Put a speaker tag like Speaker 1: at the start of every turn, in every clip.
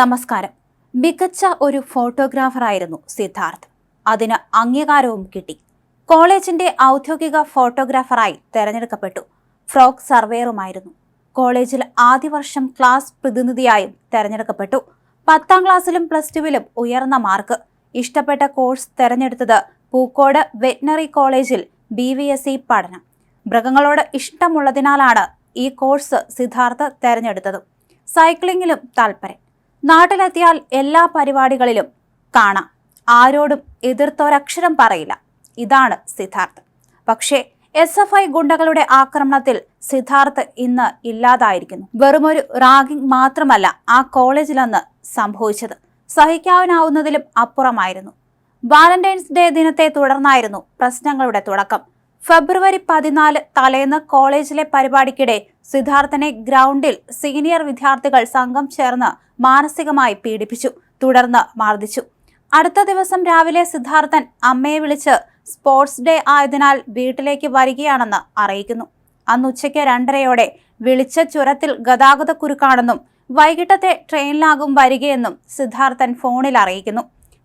Speaker 1: നമസ്കാരം. മികച്ച ഒരു ഫോട്ടോഗ്രാഫറായിരുന്നു സിദ്ധാർത്ഥ്. അതിന് അംഗീകാരവും കിട്ടി. കോളേജിന്റെ ഔദ്യോഗിക ഫോട്ടോഗ്രാഫറായി തെരഞ്ഞെടുക്കപ്പെട്ടു. ഫ്രോക്ക് സർവേയറുമായിരുന്നു. കോളേജിൽ ആദ്യ വർഷം ക്ലാസ് പ്രതിനിധിയായും തെരഞ്ഞെടുക്കപ്പെട്ടു. പത്താം ക്ലാസ്സിലും പ്ലസ് ടുവിലും ഉയർന്ന മാർക്ക്. ഇഷ്ടപ്പെട്ട കോഴ്സ് തെരഞ്ഞെടുത്തത് പൂക്കോട് വെറ്റിനറി കോളേജിൽ ബി വി എസ് സി പഠനം. മൃഗങ്ങളോട് ഇഷ്ടമുള്ളതിനാലാണ് ഈ കോഴ്സ് സിദ്ധാർത്ഥ് തെരഞ്ഞെടുത്തത്. സൈക്ലിങ്ങിലും താൽപ്പര്യം നാട്ടിലെത്തിയാൽ എല്ലാ പരിപാടികളിലും കാണാം. ആരോടും എതിർത്തൊരക്ഷരം പറയില്ല. ഇതാണ് സിദ്ധാർത്ഥ്. പക്ഷേ എസ് എഫ് ഐ ഗുണ്ടകളുടെ ആക്രമണത്തിൽ സിദ്ധാർത്ഥ് ഇന്ന് ഇല്ലാതായിരിക്കുന്നു. വെറുമൊരു റാഗിംഗ് മാത്രമല്ല ആ കോളേജിലന്ന് സംഭവിച്ചത്. സഹിക്കാവുന്നതിലും അപ്പുറമായിരുന്നു. വാലന്റൈൻസ് ഡേ ദിനത്തെ തുടർന്നായിരുന്നു പ്രശ്നങ്ങളുടെ തുടക്കം. ഫെബ്രുവരി പതിനാല് തലേന്ന് കോളേജിലെ പരിപാടിക്കിടെ സിദ്ധാർത്ഥനെ ഗ്രൗണ്ടിൽ സീനിയർ വിദ്യാർത്ഥികൾ സംഘം ചേർന്ന് മാനസികമായി പീഡിപ്പിച്ചു തുടർന്ന് മർദ്ദിച്ചു. അടുത്ത ദിവസം രാവിലെ സിദ്ധാർത്ഥൻ അമ്മയെ വിളിച്ച് സ്പോർട്സ് ഡേ ആയതിനാൽ വീട്ടിലേക്ക് വരികയാണെന്ന് അറിയിക്കുന്നു. അന്ന് ഉച്ചയ്ക്ക് രണ്ടരയോടെ വിളിച്ച ചുരത്തിൽ ഗതാഗതക്കുരുക്കാണെന്നും വൈകിട്ടത്തെ ട്രെയിനിലാകും വരികയെന്നും സിദ്ധാർത്ഥൻ ഫോണിൽ അറിയിക്കുന്നു.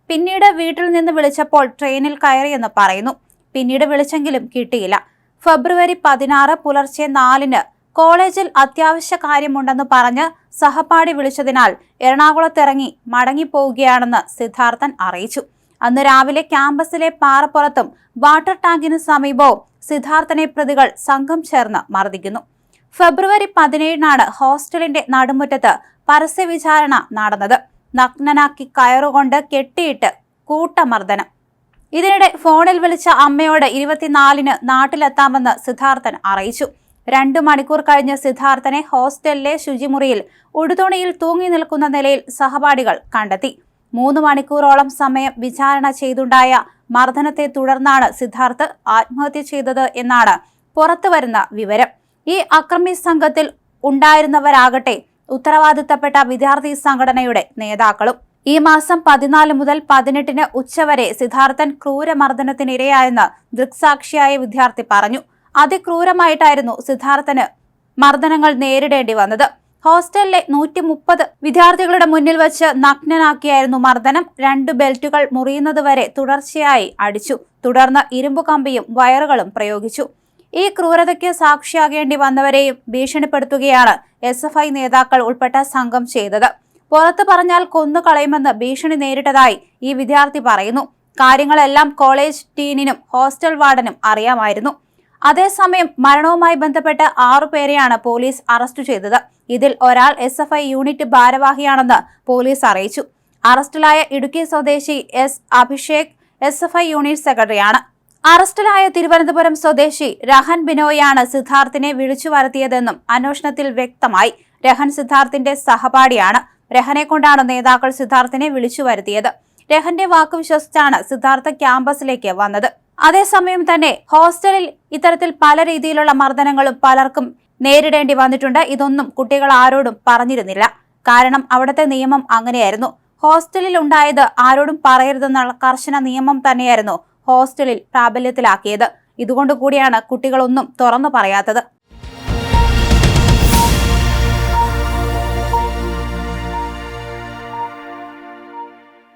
Speaker 1: പിന്നീട് വീട്ടിൽ നിന്ന് വിളിച്ചപ്പോൾ ട്രെയിനിൽ കയറിയെന്ന് പറയുന്നു. പിന്നീട് വിളിച്ചെങ്കിലും കിട്ടിയില്ല. ഫെബ്രുവരി പതിനാറ് പുലർച്ചെ നാലിന് കോളേജിൽ അത്യാവശ്യ കാര്യമുണ്ടെന്ന് പറഞ്ഞ് സഹപാഠി വിളിച്ചതിനാൽ എറണാകുളത്തിറങ്ങി മടങ്ങിപ്പോവുകയാണെന്ന് സിദ്ധാർത്ഥൻ അറിയിച്ചു. അന്ന് രാവിലെ ക്യാമ്പസിലെ പാറപ്പുറത്തും വാട്ടർ ടാങ്കിന് സമീപവും സിദ്ധാർത്ഥനെ പ്രതികൾ സംഘം ചേർന്ന് മർദ്ദിക്കുന്നു. ഫെബ്രുവരി പതിനേഴിനാണ് ഹോസ്റ്റലിന്റെ നടുമുറ്റത്ത് പരസ്യ വിചാരണ നടന്നത്. നഗ്നനാക്കി കയറുകൊണ്ട് കെട്ടിയിട്ട് കൂട്ടമർദ്ദനം. ഇതിനിടെ ഫോണിൽ വിളിച്ച അമ്മയോട് ഇരുപത്തിനാലിന് നാട്ടിലെത്താമെന്ന് സിദ്ധാർത്ഥൻ അറിയിച്ചു. രണ്ടു മണിക്കൂർ കഴിഞ്ഞ് സിദ്ധാർത്ഥനെ ഹോസ്റ്റലിലെ ശുചിമുറിയിൽ ഉടുതുണിയിൽ തൂങ്ങി നിൽക്കുന്ന നിലയിൽ സഹപാഠികൾ കണ്ടെത്തി. മൂന്ന് മണിക്കൂറോളം സമയം വിചാരണ ചെയ്തുണ്ടായ മർദ്ദനത്തെ തുടർന്നാണ് സിദ്ധാർത്ഥ് ആത്മഹത്യ ചെയ്തത് എന്നാണ് പുറത്തുവരുന്ന വിവരം. ഈ അക്രമി സംഘത്തിൽ ഉണ്ടായിരുന്നവരാകട്ടെ ഉത്തരവാദിത്തപ്പെട്ട വിദ്യാർത്ഥി സംഘടനയുടെ നേതാക്കളും. ഈ മാസം പതിനാല് മുതൽ പതിനെട്ടിന് ഉച്ചവരെ സിദ്ധാർത്ഥൻ ക്രൂരമർദ്ദനത്തിനിരയായെന്ന് ദൃക്സാക്ഷിയായ വിദ്യാർത്ഥി പറഞ്ഞു. അതിക്രൂരമായിട്ടായിരുന്നു സിദ്ധാർത്ഥന് മർദ്ദനങ്ങൾ നേരിടേണ്ടി വന്നത്. ഹോസ്റ്റലിലെ നൂറ്റി മുപ്പത് വിദ്യാർത്ഥികളുടെ മുന്നിൽ വെച്ച് നഗ്നനാക്കിയായിരുന്നു മർദ്ദനം. രണ്ട് ബെൽറ്റുകൾ മുറിയുന്നതുവരെ തുടർച്ചയായി അടിച്ചു. തുടർന്ന് ഇരുമ്പു കമ്പിയും വയറുകളും പ്രയോഗിച്ചു. ഈ ക്രൂരതയ്ക്ക് സാക്ഷിയാകേണ്ടി വന്നവരെയും ഭീഷണിപ്പെടുത്തുകയാണ് എസ് നേതാക്കൾ ഉൾപ്പെട്ട സംഘം ചെയ്തത്. പുറത്തു പറഞ്ഞാൽ കൊന്നുകളയുമെന്ന് ഭീഷണി നേരിട്ടതായി ഈ വിദ്യാർത്ഥി പറയുന്നു. കാര്യങ്ങളെല്ലാം കോളേജ് ടീനിനും ഹോസ്റ്റൽ വാർഡനും അറിയാമായിരുന്നു. അതേസമയം മരണവുമായി ബന്ധപ്പെട്ട് ആറുപേരെയാണ് പോലീസ് അറസ്റ്റ് ചെയ്തത്. ഇതിൽ ഒരാൾ എസ് എഫ് ഐ യൂണിറ്റ് ഭാരവാഹിയാണെന്ന് പോലീസ് അറിയിച്ചു. അറസ്റ്റിലായ ഇടുക്കി സ്വദേശി S Abhishek S F I unit സെക്രട്ടറിയാണ്. അറസ്റ്റിലായ തിരുവനന്തപുരം സ്വദേശി രഹൻ ബിനോയാണ് സിദ്ധാർത്ഥിനെ വിളിച്ചു വരുത്തിയതെന്നും അന്വേഷണത്തിൽ വ്യക്തമായി. രഹൻ സിദ്ധാർത്ഥിന്റെ സഹപാഠിയാണ്. രഹനെ കൊണ്ടാണ് നേതാക്കൾ സിദ്ധാർത്ഥിനെ വിളിച്ചു വരുത്തിയത്. രഹന്റെ വാക്ക് വിശ്വസിച്ചാണ് സിദ്ധാർത്ഥ ക്യാമ്പസിലേക്ക് വന്നത്. അതേസമയം തന്നെ ഹോസ്റ്റലിൽ ഇത്തരത്തിൽ പല രീതിയിലുള്ള മർദ്ദനങ്ങളും പലർക്കും നേരിടേണ്ടി വന്നിട്ടുണ്ട്. ഇതൊന്നും കുട്ടികൾ ആരോടും പറഞ്ഞിരുന്നില്ല. കാരണം അവിടുത്തെ നിയമം അങ്ങനെയായിരുന്നു. ഹോസ്റ്റലിൽ ഉണ്ടായത് ആരോടും പറയരുതെന്നുള്ള കർശന നിയമം തന്നെയായിരുന്നു ഹോസ്റ്റലിൽ പ്രാബല്യത്തിലാക്കിയത്. ഇതുകൊണ്ടുകൂടിയാണ് കുട്ടികളൊന്നും തുറന്നു പറയാത്തത്.